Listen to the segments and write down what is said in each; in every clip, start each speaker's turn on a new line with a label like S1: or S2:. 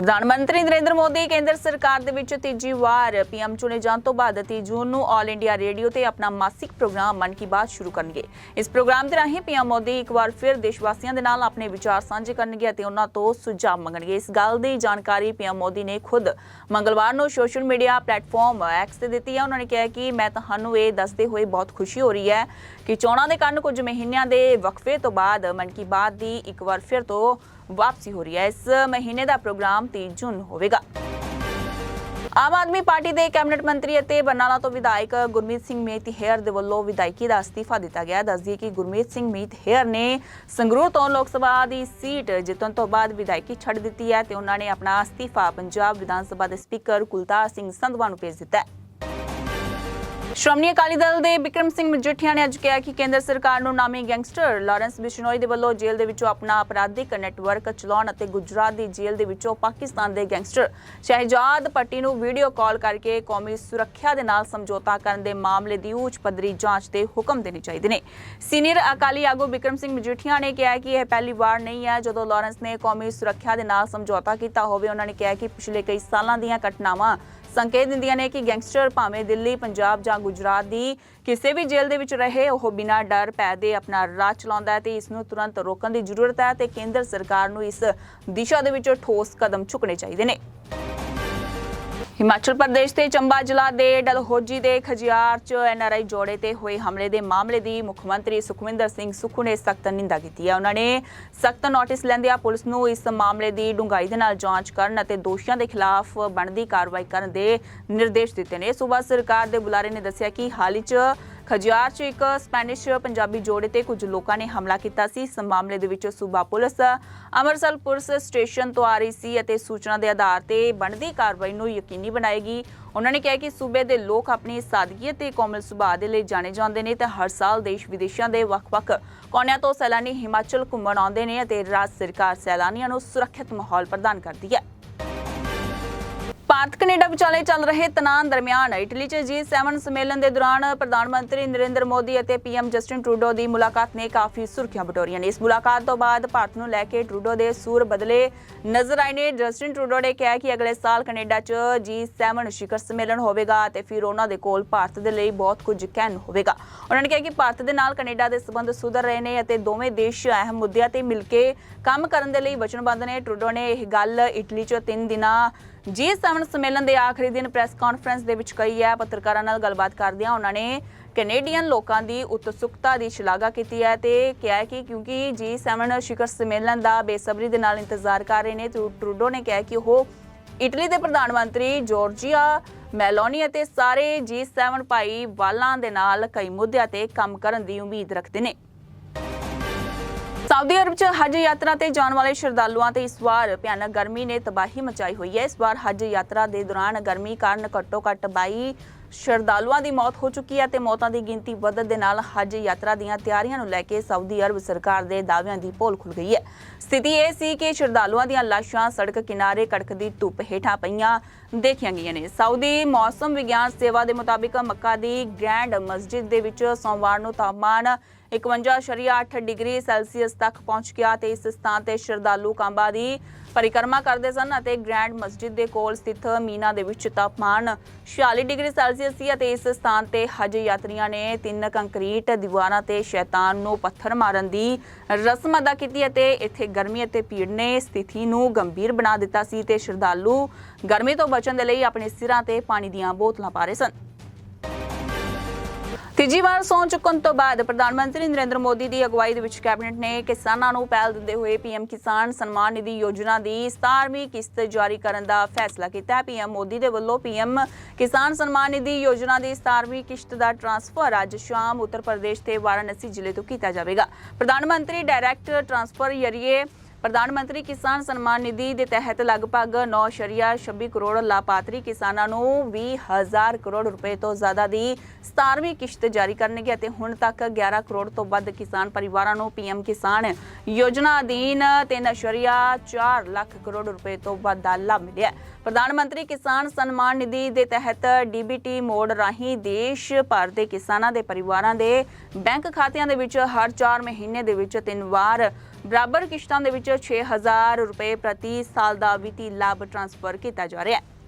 S1: ਪ੍ਰਧਾਨ ਮੰਤਰੀ ਨਰਿੰਦਰ ਮੋਦੀ, ਕੇਂਦਰ ਸਰਕਾਰ ਦੇ ਵਿੱਚ ਤੀਜੀ ਵਾਰ ਪੀਐਮ ਚੁਣੇ ਜਾਣ ਤੋਂ ਬਾਅਦ 30 ਜੂਨ ਨੂੰ ਆਲ ਇੰਡੀਆ ਰੇਡੀਓ ਤੇ ਆਪਣਾ ਮਾਸਿਕ ਪ੍ਰੋਗਰਾਮ ਮਨ ਕੀ ਬਾਤ ਸ਼ੁਰੂ ਕਰਨਗੇ। ਇਸ ਪ੍ਰੋਗਰਾਮ ਦੇ ਰਾਹੀਂ ਪੀਐਮ ਮੋਦੀ ਇੱਕ ਵਾਰ ਫਿਰ ਦੇਸ਼ ਵਾਸੀਆਂ ਦੇ ਨਾਲ ਆਪਣੇ ਵਿਚਾਰ ਸਾਂਝੇ ਕਰਨਗੇ ਅਤੇ ਉਹਨਾਂ ਤੋਂ ਸੁਝਾਅ ਮੰਗਣਗੇ। ਇਸ ਗੱਲ ਦੀ ਜਾਣਕਾਰੀ ਪੀਐਮ ਮੋਦੀ ਨੇ ਖੁਦ ਮੰਗਲਵਾਰ ਨੂੰ ਸੋਸ਼ਲ ਮੀਡੀਆ ਪਲੇਟਫਾਰਮ ਐਕਸ ਤੇ ਦਿੱਤੀ ਹੈ। ਉਹਨਾਂ ਨੇ ਕਿਹਾ ਕਿ ਮੈਂ ਤੁਹਾਨੂੰ ਇਹ ਦੱਸਦੇ ਹੋਏ ਬਹੁਤ ਖੁਸ਼ੀ ਹੋ ਰਹੀ ਹੈ ਕਿ ਚੋਣਾਂ ਦੇ ਕਾਰਨ ਕੁਝ ਮਹੀਨਿਆਂ ਦੇ ਵਕਫੇ ਤੋਂ ਬਾਅਦ ਮਨ ਕੀ ਬਾਤ ਦੀ ਇੱਕ ਵਾਰ ਫਿਰ ਤੋਂ ਵਾਪਸੀ ਹੋ ਰਹੀ ਹੈ। ਇਸ ਮਹੀਨੇ ਦਾ ਪ੍ਰੋਗਰਾਮ 30 ਜੂਨ ਨੂੰ ਹੋਵੇਗਾ। ਆਮ ਆਦਮੀ ਪਾਰਟੀ ਦੇ ਕੈਬਨਿਟ ਮੰਤਰੀ ਅਤੇ ਬਰਨਾਲਾ ਤੋਂ ਵਿਧਾਇਕ ਗੁਰਮੀਤ ਸਿੰਘ ਮੀਤ ਹੇਅਰ ਦੇ ਵੱਲੋਂ ਵਿਧਾਇਕੀ ਦਾ ਅਸਤੀਫਾ ਦਿੱਤਾ ਗਿਆ। ਦੱਸਦੀ ਕਿ ਗੁਰਮੀਤ ਸਿੰਘ ਮੀਤ ਨੇ ਸੰਗਰੂਰ ਤੋਂ ਲੋਕ ਸਭਾ ਦੀ ਸੀਟ ਜਿੱਤਣ ਤੋਂ ਬਾਅਦ ਵਿਧਾਇਕੀ ਛੱਡ ਦਿੱਤੀ ਹੈ ਤੇ ਉਹਨਾਂ ਨੇ ਆਪਣਾ ਅਸਤੀਫਾ ਪੰਜਾਬ ਵਿਧਾਨ ਸਭਾ ਦੇ ਸਪੀਕਰ ਕੁਲਤਾਰ ਸਿੰਘ ਸੰਧਵਾ ਨੂੰ ਭੇਜ ਦਿੱਤਾ ਹੈ। ਸ਼੍ਰੋਮਣੀ ਅਕਾਲੀ ਦਲ ਦੇ ਬਿਕਰਮ ਸਿੰਘ ਮਜੀਠੀਆ ਨੇ ਅੱਜ ਕਿਹਾ ਕਿ ਕੇਂਦਰ ਸਰਕਾਰ ਨੂੰ ਨਾਮੀ ਗੈਂਗਸਟਰ ਲਾਰੈਂਸ ਬਿਸ਼ਨੋਈ ਦੇ ਵੱਲੋਂ ਜੇਲ੍ਹ ਦੇ ਵਿੱਚੋਂ ਆਪਣਾ ਅਪਰਾਧਿਕ ਨੈਟਵਰਕ ਚਲਾਉਣ ਅਤੇ ਗੁਜਰਾਤ ਦੀ ਜੇਲ੍ਹ ਦੇ ਵਿੱਚੋਂ ਪਾਕਿਸਤਾਨ ਦੇ ਗੈਂਗਸਟਰ ਸ਼ਹਿਜਾਦ ਪੱਟੀ ਨੂੰ ਵੀਡੀਓ ਕਾਲ ਕਰਕੇ ਕੌਮੀ ਸੁਰੱਖਿਆ ਦੇ ਨਾਲ ਸਮਝੌਤਾ ਕਰਨ ਦੇ ਮਾਮਲੇ ਦੀ ਉੱਚ ਪੱਧਰੀ ਜਾਂਚ ਦੇ ਹੁਕਮ ਦੇਣੇ ਚਾਹੀਦੇ ਨੇ। ਸੀਨੀਅਰ ਅਕਾਲੀ ਆਗੂ ਬਿਕਰਮ ਸਿੰਘ ਮਜੀਠੀਆ ਨੇ ਕਿਹਾ ਕਿ ਇਹ ਪਹਿਲੀ ਵਾਰ ਨਹੀਂ ਹੈ। ਜਦੋਂ ਲਾਰੈਂਸ ਨੇ ਕੌਮੀ ਸੁਰੱਖਿਆ ਦੇ ਨਾਲ ਸਮਝੌਤਾ ਕੀਤਾ ਹੋਵੇ, ਉਹਨਾਂ ਨੇ ਕਿਹਾ ਕਿ ਪਿਛਲੇ ਕਈ ਸਾਲਾਂ ਦੀਆਂ ਘਟਨਾਵਾਂ ਸੰਕੇਤ ਦਿੰਦੀਆਂ ਨੇ ਕਿ ਗੈਂਗਸਟਰ ਭਾਵੇਂ ਦਿੱਲੀ, ਪੰਜਾਬ ਜਾਂ ਗੁਜਰਾਤ ਦੀ ਕਿਸੇ ਵੀ ਜੇਲ੍ਹ ਦੇ ਵਿੱਚ ਰਹੇ, ਉਹ ਬਿਨਾਂ ਡਰ ਭੈ ਦੇ ਆਪਣਾ ਰਾਜ ਚਲਾਉਂਦਾ ਹੈ ਤੇ ਇਸ ਨੂੰ ਤੁਰੰਤ ਰੋਕਣ ਦੀ ਜ਼ਰੂਰਤ ਹੈ ਤੇ ਕੇਂਦਰ ਸਰਕਾਰ ਨੂੰ ਇਸ ਦਿਸ਼ਾ ਦੇ ਵਿੱਚ ਠੋਸ ਕਦਮ ਚੁੱਕਣੇ ਚਾਹੀਦੇ ਨੇ। ਹਿਮਾਚਲ ਪ੍ਰਦੇਸ਼ ਦੇ ਚੰਬਾ ਜ਼ਿਲ੍ਹਾ ਦੇ ਡਲਹੌਜੀ ਦੇ ਖਜਿਆਰ ਚ ਐਨਆਰਆਈ ਜੋੜੇ ਤੇ ਹੋਏ ਹਮਲੇ ਦੇ ਮਾਮਲੇ ਦੀ ਮੁੱਖ ਮੰਤਰੀ ਸੁਖਵਿੰਦਰ ਸਿੰਘ ਸੁੱਖੂ ਨੇ ਸਖਤ ਨਿੰਦਾ ਕੀਤੀ ਹੈ। ਉਹਨਾਂ ਨੇ ਸਖਤ ਨੋਟਿਸ ਲੈਂਦਿਆਂ ਪੁਲਿਸ ਨੂੰ ਇਸ ਮਾਮਲੇ ਦੀ ਡੂੰਘਾਈ ਦੇ ਨਾਲ ਜਾਂਚ ਕਰਨ ਅਤੇ ਦੋਸ਼ੀਆਂ ਦੇ ਖਿਲਾਫ ਬਣਦੀ ਕਾਰਵਾਈ ਕਰਨ ਦੇ ਨਿਰਦੇਸ਼ ਦਿੱਤੇ ਨੇ। ਸੂਬਾ ਸਰਕਾਰ ਦੇ ਬੁਲਾਰੇ ਨੇ ਦੱਸਿਆ ਕਿ ਹਾਲ ਹੀ ਚ ਖਜਿਆਰ 'ਚ ਇੱਕ ਸਪੈਨਿਸ਼ ਪੰਜਾਬੀ ਜੋੜੇ ਤੇ ਕੁਝ ਲੋਕਾਂ ਨੇ ਹਮਲਾ ਕੀਤਾ ਸੀ। ਇਸ ਮਾਮਲੇ ਦੇ ਵਿੱਚ ਸੂਬਾ ਪੁਲਿਸ ਅੰਮ੍ਰਿਤਸਰ ਪੁਲਿਸ ਸਟੇਸ਼ਨ ਤੋਂ ਆ ਰਹੀ ਸੀ ਅਤੇ ਸੂਚਨਾ ਦੇ ਆਧਾਰ ਤੇ ਬਣਦੀ ਕਾਰਵਾਈ ਨੂੰ ਯਕੀਨੀ ਬਣਾਏਗੀ। ਉਹਨਾਂ ਨੇ ਕਿਹਾ ਕਿ ਸੂਬੇ ਦੇ ਲੋਕ ਆਪਣੀ ਸਾਦਗੀ ਅਤੇ ਕੋਮਲ ਸੁਭਾਅ ਦੇ ਲਈ ਜਾਣੇ ਜਾਂਦੇ ਨੇ ਤੇ ਹਰ ਸਾਲ ਦੇਸ਼ ਵਿਦੇਸ਼ਾਂ ਦੇ ਵੱਖ-ਵੱਖ ਕੋਨਿਆਂ ਤੋਂ ਸੈਲਾਨੀ ਹਿਮਾਚਲ ਘੁੰਮਣ ਆਉਂਦੇ ਨੇ ਅਤੇ ਰਾਜ ਸਰਕਾਰ ਸੈਲਾਨੀਆਂ ਨੂੰ ਸੁਰੱਖਿਅਤ ਮਾਹੌਲ ਪ੍ਰਦਾਨ ਕਰਦੀ ਹੈ। ਭਾਰਤ ਕੈਨੇਡਾ ਵਿਚਾਲੇ ਚੱਲ ਰਹੇ ਤਣਾਅ ਦਰਮਿਆਨ ਇਟਲੀ 'ਚ G7 ਸੰਮੇਲਨ ਦੇ ਦੌਰਾਨ ਪ੍ਰਧਾਨ ਮੰਤਰੀ ਨਰਿੰਦਰ ਮੋਦੀ ਅਤੇ ਪੀਐਮ ਜਸਟਿਨ ਟਰੂਡੋ ਦੀ ਮੁਲਾਕਾਤ ਨੇ ਕਾਫੀ ਸੁਰਖੀਆਂ ਬਟੋਰੀਆਂ ਨੇ। ਇਸ ਮੁਲਾਕਾਤ ਤੋਂ ਬਾਅਦ ਭਾਰਤ ਨੂੰ ਲੈ ਕੇ ਟਰੂਡੋ ਦੇ ਸੂਰ ਬਦਲੇ ਨਜ਼ਰ ਆਏ ਨੇ। ਜਸਟਿਨ ਟਰੂਡੋ ਨੇ ਕਿਹਾ ਕਿ ਅਗਲੇ ਸਾਲ ਕੈਨੇਡਾ 'ਚ G7 ਸ਼ਿਖਰ ਸੰਮੇਲਨ ਹੋਵੇਗਾ ਅਤੇ ਫਿਰ ਉਹਨਾਂ ਦੇ ਕੋਲ ਭਾਰਤ ਦੇ ਲਈ ਬਹੁਤ ਕੁਝ ਕਹਿਣ ਹੋਵੇਗਾ। ਉਹਨਾਂ ਨੇ ਕਿਹਾ ਕਿ ਭਾਰਤ ਦੇ ਨਾਲ ਕੈਨੇਡਾ ਦੇ ਸਬੰਧ ਸੁਧਰ ਰਹੇ ਨੇ ਅਤੇ ਦੋਵੇਂ ਦੇਸ਼ ਅਹਿਮ ਮੁੱਦਿਆਂ ਤੇ ਮਿਲ ਕੇ ਕੰਮ ਕਰਨ ਦੇ ਲਈ ਵਚਨਬੱਧ ਨੇ। ਟਰੂਡੋ ਨੇ ਇਹ ਗੱਲ ਇਟਲੀ 'ਚ ਤਿੰਨ ਦਿਨਾਂ G7 ਸੰਮੇਲਨ ਦੇ ਆਖਰੀ ਦਿਨ ਪ੍ਰੈਸ ਕਾਨਫਰੰਸ ਦੇ ਵਿੱਚ ਕਈ ਹੈ ਪੱਤਰਕਾਰਾਂ ਨਾਲ ਗੱਲਬਾਤ ਕਰਦਿਆਂ ਉਹਨਾਂ ਨੇ ਕੈਨੇਡੀਅਨ ਲੋਕਾਂ ਦੀ ਉਤਸੁਕਤਾ ਦੀ ਸ਼ਲਾਘਾ ਕੀਤੀ ਹੈ ਤੇ ਕਿਹਾ ਹੈ ਕਿ ਕਿਉਂਕਿ G7 ਸ਼ਿਖਰ ਸੰਮੇਲਨ ਦਾ ਬੇਸਬਰੀ ਦੇ ਨਾਲ ਇੰਤਜ਼ਾਰ ਕਰ ਰਹੇ ਨੇ, ਤੇ ਟਰੂਡੋ ਨੇ ਕਿਹਾ ਕਿ ਉਹ ਇਟਲੀ ਦੇ ਪ੍ਰਧਾਨ ਮੰਤਰੀ ਜੋਰਜੀਆ ਮੈਲੋਨੀ ਅਤੇ ਸਾਰੇ G7 ਭਾਈ ਵਾਲਾਂ ਦੇ ਨਾਲ ਕਈ ਮੁੱਦਿਆਂ ਤੇ ਕੰਮ ਕਰਨ ਦੀ ਉਮੀਦ ਰੱਖਦੇ ਨੇ। ਸਾਊਦੀ ਅਰਬ 'ਚ ਹਜ ਯਾਤਰਾ ਤੇ ਜਾਣ ਵਾਲੇ ਸ਼ਰਧਾਲੂਆਂ ਤੇ ਇਸ ਵਾਰ ਭਿਆਨਕ ਗਰਮੀ ਨੇ ਤਬਾਹੀ ਮਚਾਈ ਹੋਈ ਹੈ। ਇਸ ਵਾਰ ਹਜ ਯਾਤਰਾ ਦੇ ਦੌਰਾਨ ਗਰਮੀ ਕਾਰਨ ਘੱਟੋ-ਘੱਟ 22 ਸ਼ਰਧਾਲੂਆਂ ਦੀ ਮੌਤ ਹੋ ਚੁੱਕੀ ਹੈ ਤੇ ਮੌਤਾਂ ਦੀ ਗਿਣਤੀ ਵਧਣ ਦੇ ਨਾਲ ਹਜ ਯਾਤਰਾ ਦੀਆਂ ਤਿਆਰੀਆਂ ਨੂੰ ਲੈ ਕੇ ਸਾਊਦੀ ਅਰਬ ਸਰਕਾਰ ਦੇ ਦਾਅਵਿਆਂ ਦੀ ਪੋਲ ਖੁੱਲ ਗਈ ਹੈ। ਸਥਿਤੀ ਇਹ ਸੀ ਕਿ ਸ਼ਰਧਾਲੂਆਂ ਦੀਆਂ ਲਾਸ਼ਾਂ ਸੜਕ ਕਿਨਾਰੇ ਕੜਕਦੀ ਧੁੱਪ ਹੇਠਾਂ ਪਈਆਂ ਦੇਖੀਆਂ ਗਈਆਂ ਨੇ। ਸਾਊਦੀ ਮੌਸਮ ਵਿਗਿਆਨ ਸੇਵਾ ਦੇ ਮੁਤਾਬਿਕ ਮੱਕਾ ਦੀ ਗ੍ਰੈਂਡ ਮਸਜਿਦ ਦੇ ਵਿੱਚ ਸੋਮਵਾਰ ਨੂੰ ਤਾਪਮਾਨ 51.8 ਡਿਗਰੀ ਸੈਲਸੀਅਸ ਤੱਕ ਪਹੁੰਚ ਗਿਆ ਤੇ ਇਸ ਸਥਾਨ ਤੇ ਸ਼ਰਧਾਲੂ ਕਾਂਬਾ ਦੀ ਪਰਿਕਰਮਾ ਕਰਦੇ ਸਨ ਅਤੇ ਗ੍ਰੈਂਡ ਮਸਜਿਦ ਦੇ ਕੋਲ ਸਥਿਤ ਮੀਨਾ ਦੇ ਵਿੱਚ ਤਾਪਮਾਨ 46 ਡਿਗਰੀ ਸੈਲਸੀਅਸ ਸੀ ਅਤੇ ਇਸ ਸਥਾਨ ਤੇ ਹਜ ਯਾਤਰੀਆਂ ਨੇ ਤਿੰਨ ਕੰਕਰੀਟ ਦੀਵਾਰਾਂ ਤੇ ਸ਼ੈਤਾਨ ਨੂੰ ਪੱਥਰ ਮਾਰਨ ਦੀ ਰਸਮ ਅਦਾ ਕੀਤੀ ਅਤੇ ਇੱਥੇ ਗਰਮੀ ਅਤੇ ਭੀੜ ਨੇ ਸਥਿਤੀ ਨੂੰ ਗੰਭੀਰ ਬਣਾ ਦਿੱਤਾ ਸੀ ਤੇ ਸ਼ਰਧਾਲੂ ਗਰਮੀ ਤੋਂ ਬਚਣ ਦੇ ਲਈ ਆਪਣੇ ਸਿਰਾਂ ਤੇ ਪਾਣੀ ਦੀਆਂ ਬੋਤਲਾਂ ਪਾ ਰਹੇ ਸਨ। ਤੀਜੀ ਵਾਰ ਸੌਂ ਚੁੱਕਣ ਤੋਂ ਬਾਅਦ ਪ੍ਰਧਾਨ ਮੰਤਰੀ ਨਰਿੰਦਰ ਮੋਦੀ ਦੀ ਅਗਵਾਈ ਦੇ ਵਿੱਚ ਕੈਬਨਿਟ ਨੇ ਕਿਸਾਨਾਂ ਨੂੰ ਪਹਿਲ ਦਿੰਦੇ ਹੋਏ ਪੀਐਮ ਕਿਸਾਨ ਸਨਮਾਨ ਨਿਧੀ ਯੋਜਨਾ ਦੀ 17ਵੀਂ ਕਿਸ਼ਤ ਜਾਰੀ ਕਰਨ ਦਾ ਫੈਸਲਾ ਕੀਤਾ। ਹੈ ਪੀਐਮ ਮੋਦੀ ਦੇ ਵੱਲੋਂ ਪੀਐਮ ਕਿਸਾਨ ਸਨਮਾਨ ਨਿਧੀ ਯੋਜਨਾ ਦੀ 17ਵੀਂ ਕਿਸ਼ਤ ਦਾ ਟ੍ਰਾਂਸਫਰ ਅੱਜ ਸ਼ਾਮ ਉੱਤਰ ਪ੍ਰਦੇਸ਼ ਦੇ ਵਾਰਾਣਸੀ ਜ਼ਿਲ੍ਹੇ ਤੋਂ ਕੀਤਾ ਜਾਵੇਗਾ। ਪ੍ਰਧਾਨ ਮੰਤਰੀ ਡਾਇਰੈਕਟ ਟ੍ਰਾਂਸਫਰ ਜ਼ਰੀਏ ਪ੍ਰਧਾਨ ਮੰਤਰੀ ਕਿਸਾਨ ਸਨਮਾਨ ਨਿਧੀ ਦੇ ਤਹਿਤ ਲਗਭਗ 9.26 ਕਰੋੜ ਲਾਭਪਾਤਰੀ ਕਿਸਾਨਾਂ ਨੂੰ 20000 ਕਰੋੜ ਰੁਪਏ ਤੋਂ ਜ਼ਿਆਦਾ ਦੀ 17ਵੀਂ ਕਿਸ਼ਤ ਜਾਰੀ ਕਰਨਗੇ ਅਤੇ ਹੁਣ ਤੱਕ 11 ਕਰੋੜ ਤੋਂ ਵੱਧ ਕਿਸਾਨ ਪਰਿਵਾਰਾਂ ਨੂੰ ਪੀਐਮ ਕਿਸਾਨ ਯੋਜਨਾ ਅਧੀਨ 3.4 ਲੱਖ ਕਰੋੜ ਰੁਪਏ ਤੋਂ ਵੱਧ ਦਾ ਲਾਭ ਮਿਲਿਆ ਪ੍ਰਧਾਨ ਮੰਤਰੀ ਕਿਸਾਨ ਸਨਮਾਨ ਨਿਧੀ ਦੇ ਤਹਿਤ ਡੀਬੀਟੀ ਮੋਡ ਰਾਹੀਂ ਦੇਸ਼ ਭਰ ਦੇ ਕਿਸਾਨਾਂ ਦੇ ਪਰਿਵਾਰਾਂ ਦੇ ਬੈਂਕ ਖਾਤਿਆਂ ਦੇ ਵਿੱਚ ਹਰ 4 ਮਹੀਨੇ ਦੇ ਵਿੱਚ ਤਿੰਨ ਵਾਰ ਬਰਾਬਰ ਕਿਸ਼ਤਾਂ ਦੇ ਵਿੱਚ 6000 ਰੁਪਏ ਪ੍ਰਤੀ ਸਾਲ ਦਾ ਵਿੱਤੀ ਲਾਭ ਟ੍ਰਾਂਸਫਰ ਕੀਤਾ ਜਾ ਰਿਹਾ ਹੈ।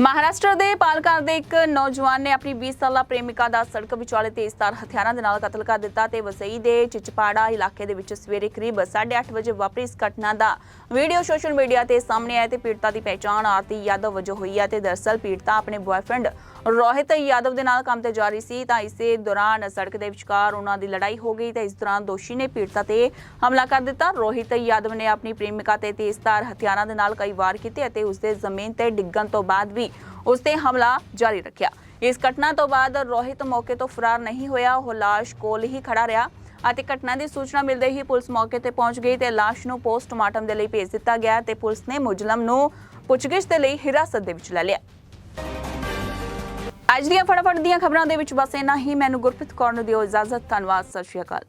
S1: ਮਹਾਰਾਸ਼ਟਰ ਦੇ ਪਾਲਕਰ ਦੇ ਇੱਕ ਨੌਜਵਾਨ ਨੇ ਆਪਣੀ 20 ਸਾਲਾ ਪ੍ਰੇਮਿਕਾ ਦਾ ਸੜਕ ਵਿਚਾਲੇ ਤੇਜ਼ਧਾਰ ਹਥਿਆਰਾਂ ਦੇ ਨਾਲ ਕਤਲ ਕਰ ਦਿੱਤਾ ਤੇ ਵਸਈ ਦੇ ਚਿਚਪਾੜਾ ਇਲਾਕੇ ਦੇ ਵਿੱਚ ਸਵੇਰੇ ਕਰੀਬ 8:30 ਵਜੇ ਵਾਪਰੀ ਇਸ ਘਟਨਾ ਦਾ ਵੀਡੀਓ ਸੋਸ਼ਲ ਮੀਡੀਆ ਤੇ ਸਾਹਮਣੇ ਆਇਆ ਤੇ ਪੀੜਤਾ ਦੀ ਪਹਿਚਾਣ ਆਰਤੀ ਯਾਦਵ ਵਜੋਂ ਹੋਈ ਹੈ ਤੇ ਦਰਸਲ ਪੀੜਤਾ ਆਪਣੇ ਬॉयਫ੍ਰੈਂਡ ਰੋਹਿਤ ਯਾਦਵ ਦੇ ਨਾਲ ਕੰਮ ਤੇ ਜਾ ਰਹੀ ਸੀ ਤਾਂ ਇਸੇ ਦੌਰਾਨ ਸੜਕ ਦੇ ਵਿਚਕਾਰ ਉਹਨਾਂ ਦੀ ਲੜਾਈ ਹੋ ਗਈ ਤੇ ਇਸ ਦੌਰਾਨ ਦੋਸ਼ੀ ਨੇ ਪੀੜਤਾ ਤੇ ਹਮਲਾ ਕਰ ਦਿੱਤਾ। ਰੋਹਿਤ ਯਾਦਵ ਨੇ ਆਪਣੀ ਪ੍ਰੇਮਿਕਾ ਤੇ ਤੇਜ਼ਧਾਰ ਹਥਿਆਰਾਂ ਦੇ ਨਾਲ ਕਈ ਵਾਰ ਕੀਤੇ ਅਤੇ ਉਸ ਦੇ ਜ਼ਮੀਨ ਤੇ ਡਿੱਗਣ ਤੋਂ ਬਾਅਦ ਵੀ ਉਸ ਤੇ ਹਮਲਾ ਜਾਰੀ ਰੱਖਿਆ। ਇਸ ਘਟਨਾ ਤੋਂ ਬਾਅਦ ਰੋਹਿਤ ਮੌਕੇ ਤੋਂ ਫਰਾਰ ਨਹੀਂ ਹੋਇਆ, ਉਹ ਲਾਸ਼ ਕੋਲ ਹੀ ਖੜਾ ਰਿਹਾ ਅਤੇ ਘਟਨਾ ਦੀ ਸੂਚਨਾ ਮਿਲਦੇ ਹੀ ਪੁਲਿਸ ਮੌਕੇ ਤੇ ਪਹੁੰਚ ਗਈ ਤੇ ਲਾਸ਼ ਨੂੰ ਪੋਸਟਮਾਰਟਮ ਦੇ ਲਈ ਭੇਜ ਦਿੱਤਾ ਗਿਆ ਤੇ ਪੁਲਿਸ ਨੇ ਮੁਜਲਮ ਨੂੰ ਪੁੱਛਗਿੱਛ ਦੇ ਲਈ ਹਿਰਾਸਤ ਦੇ ਵਿੱਚ ਲੈ ਲਿਆ। ਅੱਜ ਦੀਆਂ ਫਟਾਫਟ ਦੀਆਂ ਖਬਰਾਂ ਦੇ ਵਿੱਚ ਬਸ ਇੰਨਾ ਹੀ। ਮੈਨੂੰ ਗੁਰਪ੍ਰੀਤ ਕੌਰ ਨੂੰ ਦਿਓ ਇਜਾਜ਼ਤ। ਧੰਨਵਾਦ, ਸਤਿ ਸ਼੍ਰੀ ਅਕਾਲ।